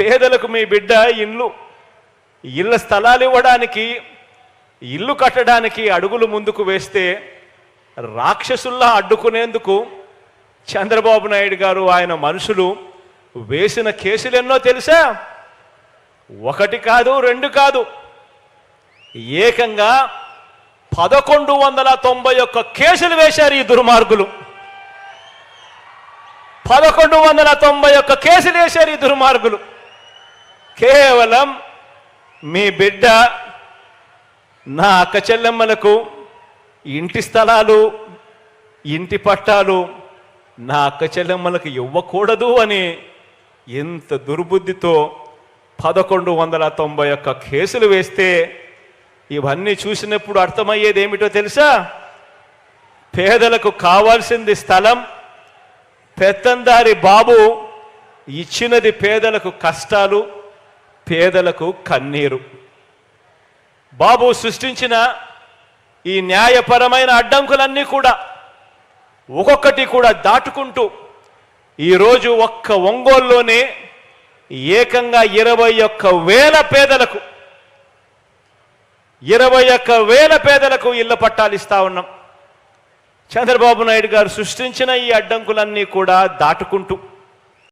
పేదలకు మీ బిడ్డ ఇల్లు ఇళ్ళ స్థలాలు ఇవ్వడానికి ఇల్లు కట్టడానికి అడుగులు ముందుకు వేస్తే రాక్షసుల్లా అడ్డుకునేందుకు చంద్రబాబు నాయుడు గారు ఆయన మనుషులు వేసిన కేసులు ఎన్నో తెలుసా? ఒకటి కాదు రెండు కాదు. ఏకంగా పదకొండు వందల తొంభై ఒక్క కేసులు వేశారు ఈ దుర్మార్గులు. పదకొండు వందల తొంభై ఒక్క కేసులు వేశారు ఈ దుర్మార్గులు. కేవలం మీ బిడ్డ నా అక్క చెల్లెమ్మలకు ఇంటి స్థలాలు ఇంటి పట్టాలు నా అక్క చెల్లెమ్మలకు ఇవ్వకూడదు అని ఎంత దుర్బుద్ధితో పదకొండు వందల తొంభై ఒక్క కేసులు వేస్తే ఇవన్నీ చూసినప్పుడు అర్థమయ్యేది ఏమిటో తెలుసా? పేదలకు కావాల్సింది స్థలం పెత్తందారి బాబు ఇచ్చినది పేదలకు కష్టాలు పేదలకు కన్నీరు. బాబు సృష్టించిన ఈ న్యాయపరమైన అడ్డంకులన్నీ కూడా ఒక్కొక్కటి కూడా దాటుకుంటూ ఈరోజు ఒక్క ఒంగోలులోనే ఏకంగా ఇరవై ఒక్క వేల పేదలకు ఇరవై ఒక్క వేల పేదలకు ఇళ్ళ పట్టాలు ఇస్తా ఉన్నాం. చంద్రబాబు నాయుడు గారు సృష్టించిన ఈ అడ్డంకులన్నీ కూడా దాటుకుంటూ